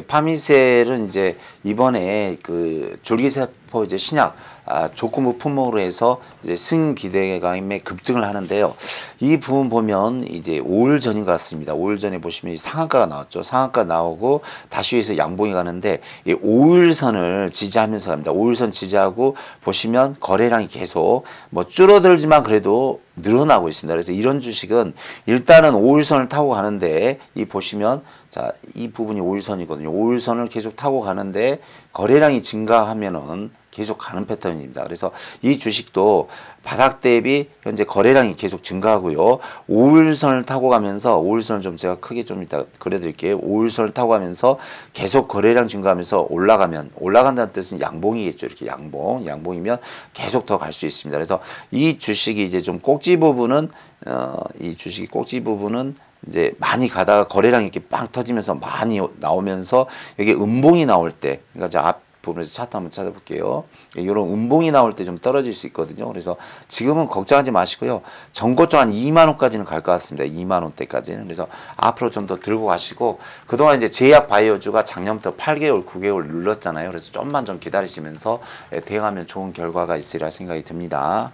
파미셀은 이제 이번에 그 줄기세포 이제 신약 아, 조건부 품목으로 해서 이제 승 기대감에 급등을 하는데요. 이 부분 보면 이제 5일 전인 것 같습니다. 5일 전에 보시면 이 상한가가 나왔죠. 상한가 나오고 다시 위에서 양봉이 가는데 이 5일선을 지지하면서 갑니다. 5일선 지지하고 보시면 거래량이 계속 뭐 줄어들지만 그래도 늘어나고 있습니다. 그래서 이런 주식은 일단은 5일선을 타고 가는데 이 보시면 자, 이 부분이 5일선이거든요. 5일선을 계속 타고 가는데 거래량이 증가하면은 계속 가는 패턴입니다. 그래서 이 주식도 바닥 대비 현재 거래량이 계속 증가하고요. 5일선을 타고 가면서 5일선을 좀 제가 크게 좀 이따 그려드릴게요. 5일선을 타고 가면서 계속 거래량 증가하면서 올라가면 올라간다는 뜻은 양봉이겠죠. 이렇게 양봉, 양봉이면 계속 더 갈 수 있습니다. 그래서 이 주식이 이제 좀 꼭지 부분은 어, 이 주식이 꼭지 부분은 이제 많이 가다가 거래량이 이렇게 빵 터지면서 많이 나오면서 여기 음봉이 나올 때 그러니까 앞 부분에서 차트 한번 찾아볼게요. 이런 음봉이 나올 때 좀 떨어질 수 있거든요. 그래서 지금은 걱정하지 마시고요. 전고점 한 2만 원까지는 갈 것 같습니다. 2만 원대까지는. 그래서 앞으로 좀 더 들고 가시고 그동안 이제 제약 바이오주가 작년부터 8개월, 9개월 눌렀잖아요. 그래서 좀만 좀 기다리시면서 대응하면 좋은 결과가 있으리라 생각이 듭니다.